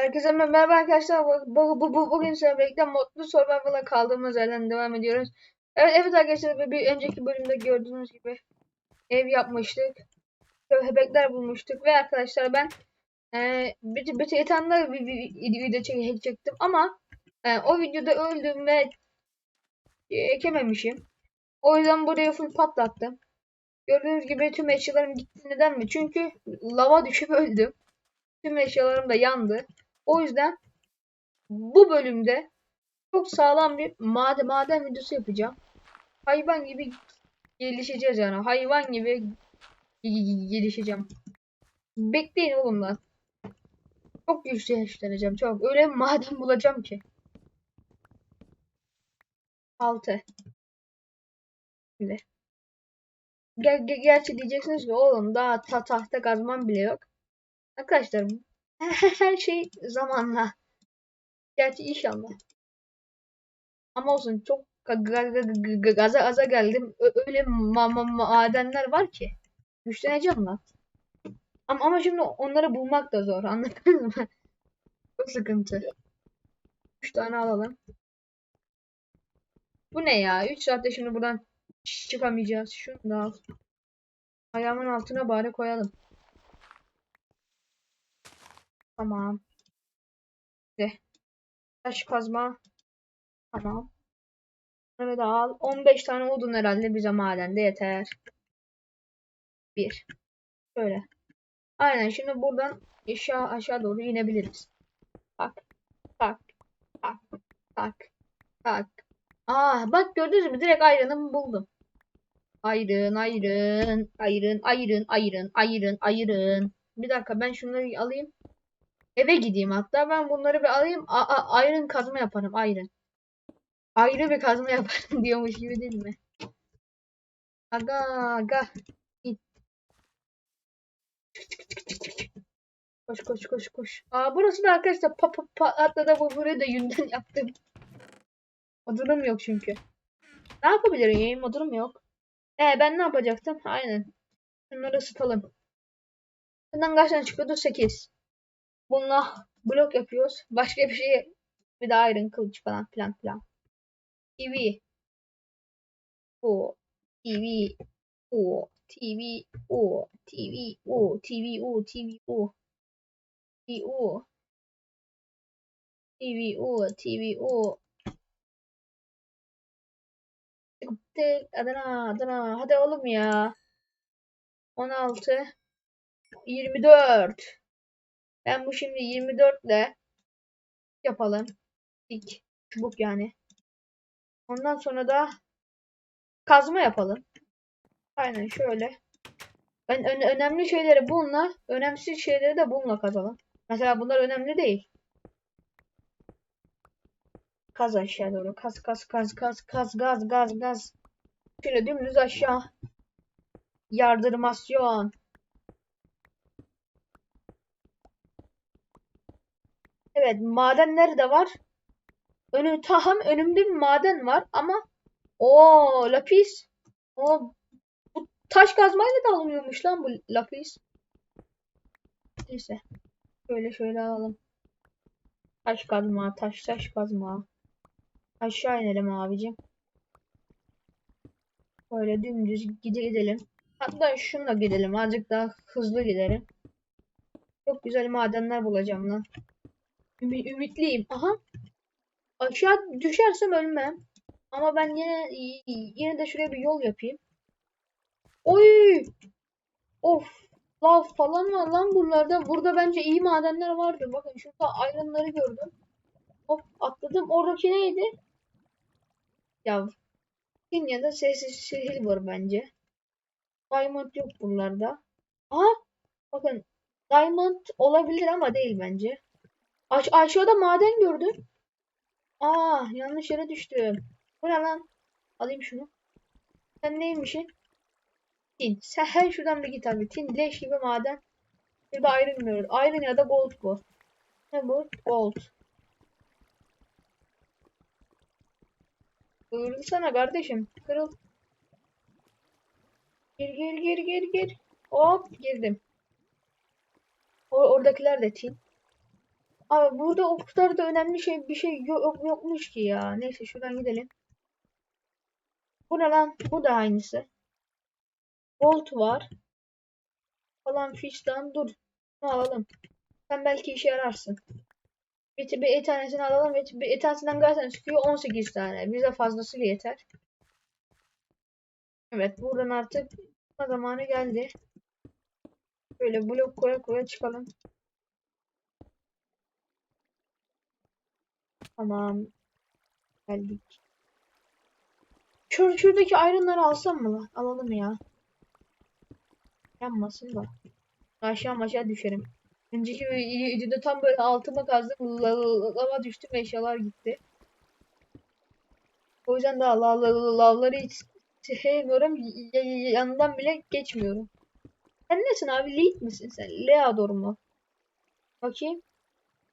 Herkese merhaba arkadaşlar. Bu, bu, bu, bugün sizlerle birlikte Modlu Survival'a kaldığımız yerden devam ediyoruz. Evet, evet arkadaşlar bir, önceki bölümde gördüğünüz gibi ev yapmıştık. Köpekler bulmuştuk ve arkadaşlar ben e, bir, bir, daha bir, bir, video çek, çektim ama e, o videoda öldüm ve e, ekememişim. O yüzden burayı full patlattım. Gördüğünüz gibi tüm eşyalarım gitti. Neden mi? Çünkü lava düşüp öldüm. Tüm eşyalarım da yandı. O yüzden bu bölümde çok sağlam bir maden, maden videosu yapacağım. Hayvan gibi gelişeceğiz yani. Hayvan gibi gelişeceğim. Bekleyin oğlum lan. Çok güçleneceğim. Çok. Öyle maden bulacağım ki. 6. Şimdi. Ger ger gerçi diyeceksiniz ki oğlum daha ta tahta kazmam bile yok. Arkadaşlar her şey zamanla. Gerçi inşallah. Ama olsun çok gaza gaza geldim. Öyle ma ma madenler var ki. Güçleneceğim lan. Ama, ama şimdi onları bulmak da zor. Anladınız mı? Çok sıkıntı. 3 tane alalım. Bu ne ya? 3 saatte şimdi buradan çıkamayacağız. Şunu da al. Ayağımın altına bari koyalım. Tamam. De. Taş kazma. Tamam. Bunları da al. 15 tane odun herhalde bize madende yeter. Bir. Şöyle. Aynen şimdi buradan aşağı aşağı doğru inebiliriz. Bak. Bak. Bak. Bak. Bak. Aa bak gördünüz mü? Direkt ayrınımı buldum. Ayrın, ayrın, ayrın, ayrın, ayrın, ayrın, ayrın. Bir dakika ben şunları alayım. Eve gideyim hatta ben bunları bir alayım. A a ayrın kazma yaparım ayrın. Ayrı bir kazma yaparım diyormuş gibi değil mi? Aga aga. Git. Koş koş koş koş. Aa burası da arkadaşlar pa pa pa hatta da bu burayı da yünden yaptım. Odurum yok çünkü. Ne yapabilirim? Odurum yok. Ee ben ne yapacaktım? Aynen. Şunları ısıtalım. Bundan kaç tane çıkıyordu? 8. Bununla blok yapıyoruz. Başka bir şey bir daha iron kılıç falan filan filan. TV. O. TV. O. TV. O. TV. O. TV. O. TV. O. TV. O. TV. O. TV. O. Adana Adana hadi oğlum ya. 16 24 ben bu şimdi 24 ile yapalım. İlk çubuk yani. Ondan sonra da kazma yapalım. Aynen şöyle. Ben ön önemli şeyleri bununla, önemsiz şeyleri de bununla kazalım. Mesela bunlar önemli değil. Kaz aşağı doğru. Kaz kaz kaz kaz kaz gaz gaz gaz. Şöyle dümdüz aşağı. Yardırmasyon. Evet madenler de var. Önü tahım önümde bir maden var ama o lapis. O bu taş kazmayla da alınıyormuş lan bu lapis. Neyse. Şöyle şöyle alalım. Taş kazma, taş taş kazma. Aşağı inelim abicim. Böyle dümdüz gide gidelim. Hatta şunla gidelim. Azıcık daha hızlı gidelim. Çok güzel madenler bulacağım lan. Ümit, ümitliyim. Aha. Aşağı düşersem ölmem. Ama ben yine yine de şuraya bir yol yapayım. Oy! Of! Lav falan var lan buralarda. Burada bence iyi madenler vardı. Bakın şurada ayrınları gördüm. Hop atladım. Oradaki neydi? Ya Kenya'da sessiz şehir var bence. Diamond yok buralarda. Aha! Bakın Diamond olabilir ama değil bence. Aş aşağıda maden gördüm. Aa yanlış yere düştüm. Bu ne lan? Alayım şunu. Sen neymişsin? Tin. Sen her şuradan bir git abi. Tin leş gibi maden. Bir de iron görür. Iron ya da gold bu. Ne bu? Gold. Kırılsana kardeşim. Kırıl. Gir gir gir gir gir. Hop girdim. O oradakiler de tin. Abi burada o kadar da önemli şey bir şey yok, yokmuş ki ya. Neyse şuradan gidelim. Bu ne lan? Bu da aynısı. Bolt var. Falan fişten dur. Bunu alalım. Sen belki işe yararsın. Bir, bir, tanesini alalım. Bir, bir tanesinden kaç tane çıkıyor? 18 tane. Bize fazlasıyla yeter. Evet buradan artık zamanı geldi. Böyle blok koya koya çıkalım. Tamam. Geldik. Şur şuradaki iron'ları alsam mı lan? Alalım ya. Yanmasın da. Aşağı aşağı düşerim. Önceki videoda tam böyle altıma kazdım. la- la- Lava düştüm eşyalar gitti. O yüzden daha la- la- la- lavları hiç sevmiyorum. Yanından bile geçmiyorum. Sen nesin abi? Lead misin sen? Leador mu? Bakayım.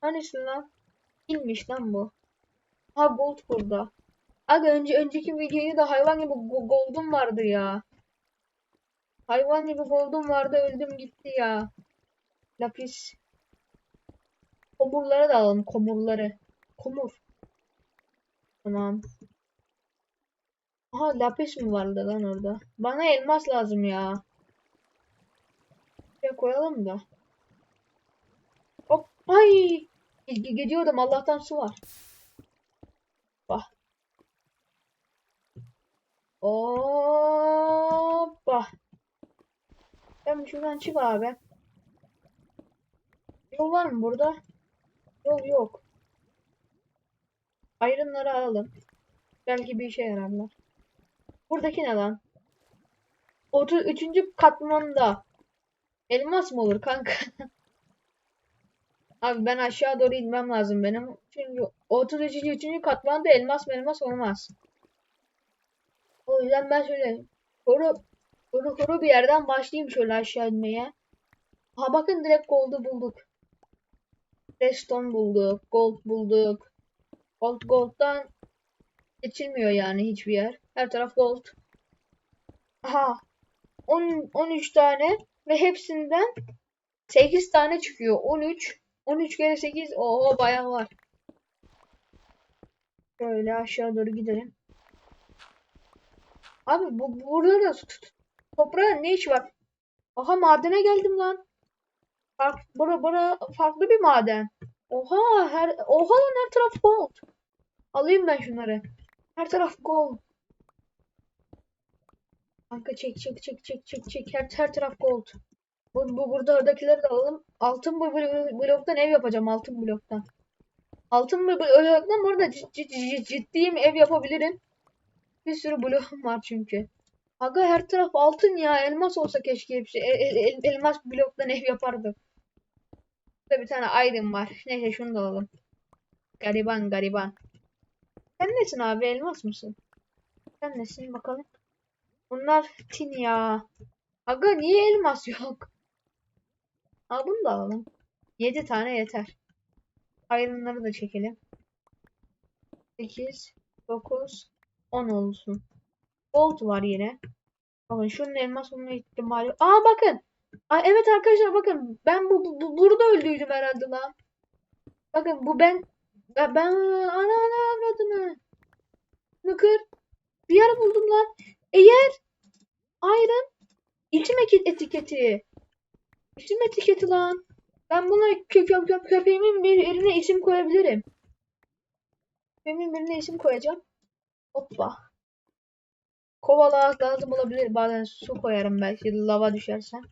Hangisi lan? Kimmiş lan bu? Ha gold burada. Aga önce önceki videoyu da hayvan gibi go- gold'um vardı ya. Hayvan gibi gold'um vardı öldüm gitti ya. Lapis. Komurları da alalım komurları. Komur. Tamam. Aha lapis mi vardı lan orada? Bana elmas lazım ya. Şuraya koyalım da. Hop. Ay. Gi- Gidiyordum Allah'tan su var. Bak. Hoppa. Sen şuradan çık abi. Yol var mı burada? Yol yok. Ayrımları alalım. Belki bir işe yararlar. Buradaki ne lan? 33. katmanda. Elmas mı olur kanka? Abi ben aşağı doğru inmem lazım benim. Çünkü 33. 3. katmanda elmas elmas olmaz. O yüzden ben şöyle koru koru koru bir yerden başlayayım şöyle aşağı inmeye. Ha bakın direkt gold'u bulduk. Redstone bulduk. Gold bulduk. Gold gold'dan geçilmiyor yani hiçbir yer. Her taraf gold. Aha. 10, 13 tane ve hepsinden 8 tane çıkıyor. 13. 13 kere 8. Oo bayağı var. Şöyle aşağı doğru gidelim. Abi bu burada da toprağın ne işi var? Aha madene geldim lan. Fark, bura, bura farklı bir maden. Oha her oha lan her taraf gold. Alayım ben şunları. Her taraf gold. Kanka çek çek çek çek çek çek her, her taraf gold. Bu, bu burada oradakileri de alalım. Altın bu blo- bloktan ev yapacağım altın bloktan. Altın bu bloktan burada cid- cid- ciddiyim ev yapabilirim. Bir sürü blokum var çünkü. Aga her taraf altın ya. Elmas olsa keşke hepsi. El- el- el- elmas bloktan ev yapardım. Burada bir tane item var. Neyse şunu da alalım. Gariban gariban. Sen nesin abi? Elmas mısın? Sen nesin bakalım. Bunlar tin ya. Aga niye elmas yok? Al bunu da alalım. 7 tane yeter. Ayrımları da çekelim. 8, 9, 10 olsun. Gold var yine. Bakın şunun elmas olma ihtimali. Aa bakın. Aa, evet arkadaşlar bakın. Ben bu, bu- bu- burada öldüydüm herhalde lan. Bakın bu ben ben, ben ana ana avradını. Bakır. Bir yer buldum lan. Eğer Iron eti- etiketi. İsim etiketi lan. Ben buna kö kö kö köpeğimin bir yerine isim koyabilirim. Köpeğimin birine isim koyacağım. Hoppa. Kovala lazım olabilir. Bazen su koyarım belki lava düşersen.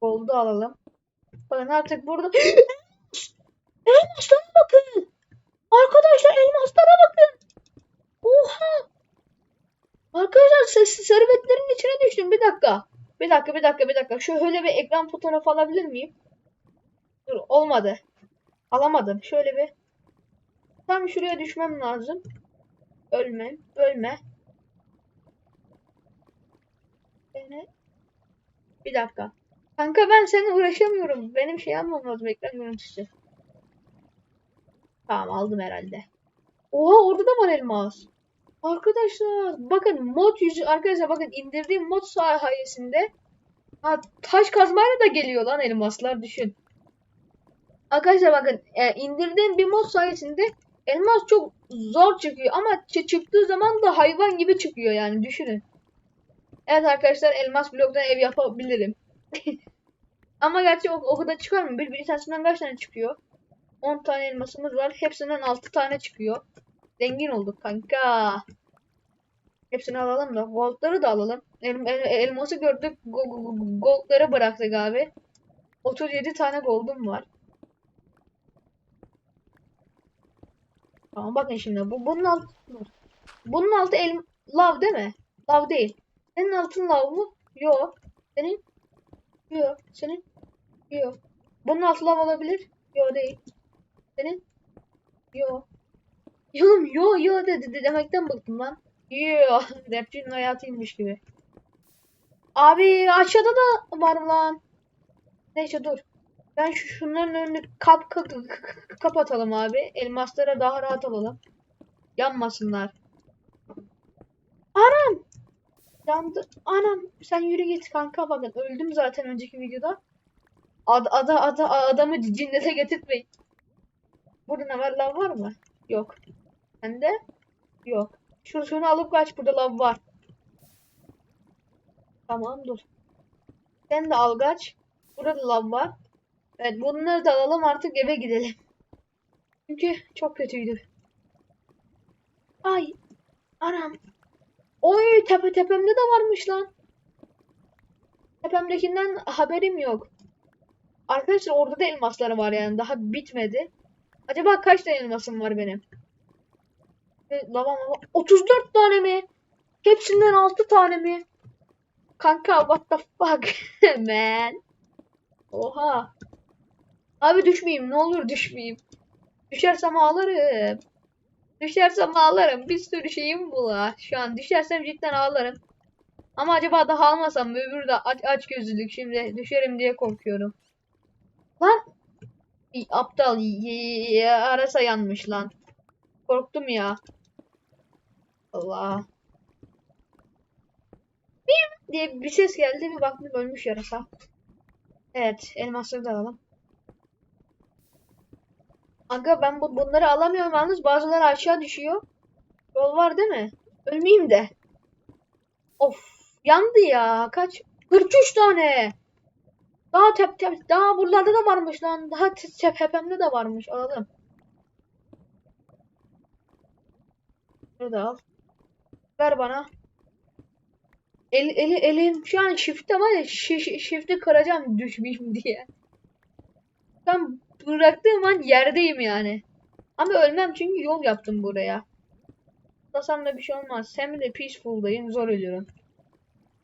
Oldu alalım. Bakın artık burada elmaslara bakın. Arkadaşlar elmaslara bakın. Oha. Arkadaşlar servetlerin içine düştüm. Bir dakika. Bir dakika, bir dakika, bir dakika. Şöyle bir ekran fotoğrafı alabilir miyim? Dur, olmadı. Alamadım. Şöyle bir. Tam şuraya düşmem lazım. Ölme, ölme. Beni... Bir dakika. Kanka ben seninle uğraşamıyorum. Benim şey almam lazım ekran görüntüsü. Tamam aldım herhalde. Oha orada da var elmas. Arkadaşlar bakın mod yüzü arkadaşlar bakın indirdiğim mod sayesinde ha, taş kazmayla da geliyor lan elmaslar düşün. Arkadaşlar bakın e, indirdiğim bir mod sayesinde elmas çok zor çıkıyor ama çı- çıktığı zaman da hayvan gibi çıkıyor yani düşünün. Evet arkadaşlar elmas bloktan ev yapabilirim. ama gerçi o, o kadar çıkar mı? Bir, bir tanesinden kaç tane çıkıyor? 10 tane elmasımız var. Hepsinden 6 tane çıkıyor. Zengin olduk kanka. Hepsini alalım da. Goldları da alalım. El, el- elması gördük. Go, go- go- goldları bıraktık abi. 37 tane gold'um var. Tamam bakın şimdi. Bu, bunun altı. Bunun altı el, lav değil mi? Lav değil. Senin altın lav mı? Yok. Senin? Yok. Senin? Yok. Bunun altı lav olabilir? Yok değil. Senin? Yok. Oğlum yo yo dedi de demekten bıktım lan. Yo rapçinin hayatıymış gibi. Abi aşağıda da var lan. Neyse dur. Ben şu şunların önünü kap, kap, kap- kapatalım abi. Elmaslara daha rahat alalım. Yanmasınlar. Anam! Yandı. Anam sen yürü git kanka bakın öldüm zaten önceki videoda. Ad, ada, ada, adamı cinnete getirtmeyin. Burada ne var lav var mı? Yok. Sende? Yok. Şunu, şunu alıp kaç burada lav var. Tamam dur. Sen de al kaç. Burada lav var. Evet bunları da alalım artık eve gidelim. Çünkü çok kötüydü. Ay. Anam. Oy tepe tepemde de varmış lan. Tepemdekinden haberim yok. Arkadaşlar orada da elmasları var yani daha bitmedi. Acaba kaç tane elmasım var benim? Lava lava. 34 tane mi? Hepsinden 6 tane mi? Kanka what the fuck man. Oha. Abi düşmeyeyim ne olur düşmeyeyim. Düşersem ağlarım. Düşersem ağlarım. Bir sürü şeyim bu var. Şu an düşersem cidden ağlarım. Ama acaba daha almasam mı? Öbürü de aç, aç gözlülük. Şimdi düşerim diye korkuyorum. Lan. Aptal. Arasa yanmış lan. Korktum ya. Allah. Bim diye bir ses geldi. Bir baktım ölmüş yarasa. Evet. Elmasları da alalım. Aga ben bu, bunları alamıyorum yalnız. Bazıları aşağı düşüyor. Yol var değil mi? Ölmeyeyim de. Of. Yandı ya. Kaç? 43 tane. Daha tep tep. Daha buralarda da varmış lan. Daha te- te- tepemde de varmış. Alalım. Bunu da al. Ver bana. El, eli, elim şu an shift'te var ya shift'i kıracağım düşmeyeyim diye. Tam bıraktığım an yerdeyim yani. Ama ölmem çünkü yol yaptım buraya. Atlasam da bir şey olmaz. Hem de peaceful'dayım zor ölüyorum.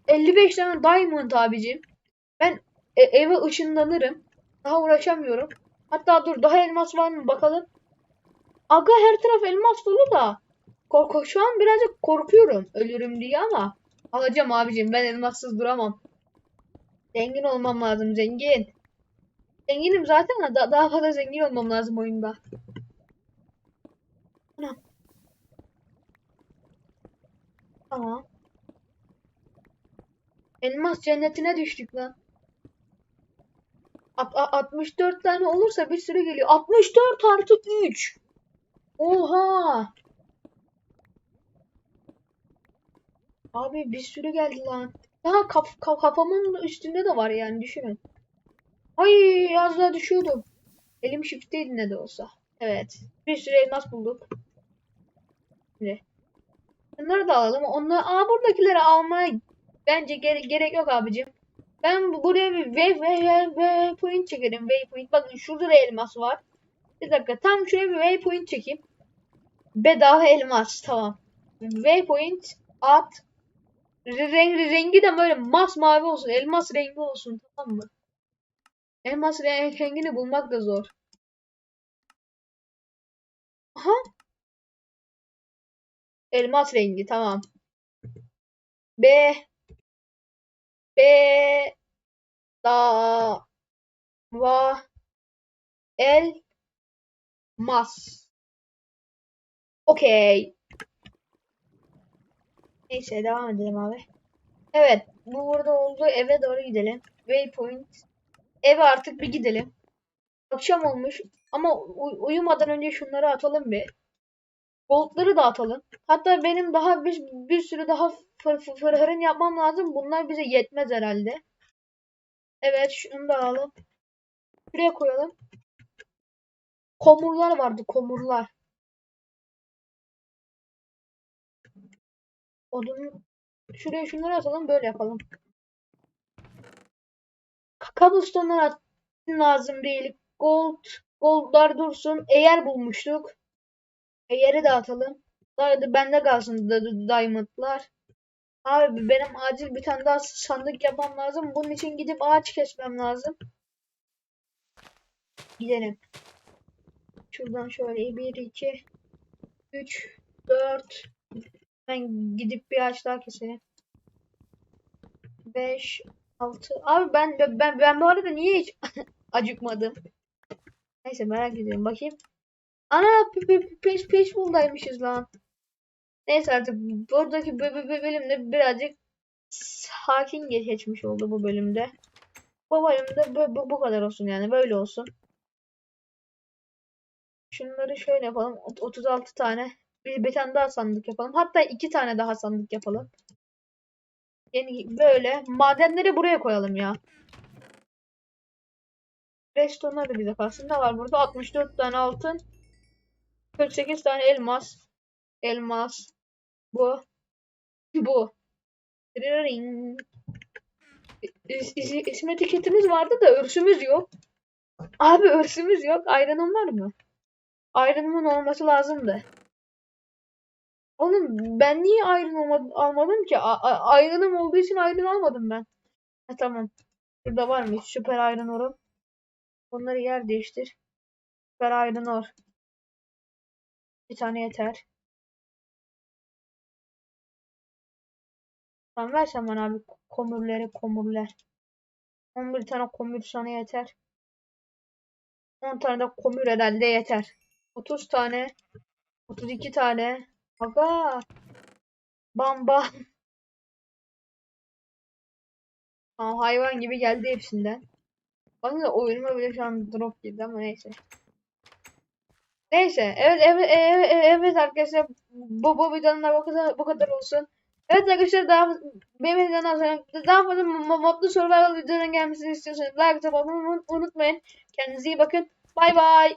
55 tane diamond abicim. Ben e- eve ışınlanırım. Daha uğraşamıyorum. Hatta dur daha elmas var mı bakalım. Aga her taraf elmas dolu da. Korku şu an birazcık korkuyorum ölürüm diye ama alacağım abicim ben elmassız duramam. Zengin olmam lazım zengin. Zenginim zaten ama da- daha fazla zengin olmam lazım oyunda. Anam. Tamam. Elmas cennetine düştük lan. At- a- 64 tane olursa bir sürü geliyor. 64 artı 3. Oha. Abi bir sürü geldi lan. Daha kaf kaf- kafamın üstünde de var yani düşünün. Ay az daha düşüyordum. Elim shift'teydi ne de olsa. Evet. Bir sürü elmas bulduk. Şimdi. Bunları da alalım. Onları, aa buradakileri almaya bence gere- gerek yok abicim. Ben bu- buraya bir wave, wave, waypoint çekerim. Waypoint. Bakın şurada da elmas var. Bir dakika. Tam şuraya bir waypoint çekeyim. Bedava elmas. Tamam. Waypoint at. Re- Rengi, rengi de böyle masmavi olsun. Elmas rengi olsun. Tamam mı? Elmas re- rengini bulmak da zor. Aha. Elmas rengi. Tamam. B. B. Da. Va. El. Mas. Okey. Neyse devam edelim abi. Evet. Bu burada olduğu eve doğru gidelim. Waypoint. Eve artık bir gidelim. Akşam olmuş ama uyumadan önce şunları atalım bir. Goldları da atalım. Hatta benim daha bir, bir sürü daha fır, fır, yapmam lazım. Bunlar bize yetmez herhalde. Evet şunu da alalım. Şuraya koyalım. Komurlar vardı komurlar. Odun şuraya şunları atalım böyle yapalım. Cobblestone'lar at lazım değil. Gold goldlar dursun. Eğer bulmuştuk. Eğeri de atalım. Daha bende kalsın diamondlar. Abi benim acil bir tane daha sandık yapmam lazım. Bunun için gidip ağaç kesmem lazım. Gidelim. Şuradan şöyle 1 2 3 4 ben gidip bir ağaç daha keselim. 5 6 Abi ben ben ben bu arada niye hiç acıkmadım? Neyse merak ediyorum bakayım. Ana pe- pe- peş peş buldaymışız lan. Neyse artık buradaki bö- bö- bö- bölümde birazcık sakin geçmiş oldu bu bölümde. Bu bölümde bu, bu, bu kadar olsun yani böyle olsun. Şunları şöyle yapalım. Ot- 36 tane. Bir, bir tane daha sandık yapalım. Hatta iki tane daha sandık yapalım. Yani böyle madenleri buraya koyalım ya. Redstone'lar da bize kalsın. Ne var burada? 64 tane altın. 48 tane elmas. Elmas. Bu. Bu. Ring. İs, is, isim etiketimiz vardı da örsümüz yok. Abi örsümüz yok. Iron'un var mı? Iron'un olması lazımdı. Oğlum ben niye olma- almadım ki? A- a- olduğu için Iron almadım ben. Ha, tamam. Burada var mı? Süper Iron Ore'um. Onları yer değiştir. Süper Iron Ore. Bir tane yeter. Tamam versen bana abi komürleri komürler. 11 tane komür sana yeter. 10 tane de komür herhalde yeter. 30 tane. 32 tane. Aga. Bam bam. Hayvan gibi geldi hepsinden. Bana da oyunuma bile şu an drop girdi ama neyse. Neyse. Evet evet evet, evet arkadaşlar bu bu videonun da bu kadar bu kadar olsun. Evet arkadaşlar daha benim videomdan sonra daha fazla mo- modlu survival videoların gelmesini istiyorsanız like olmayı unutmayın. Kendinize iyi bakın. Bay bay.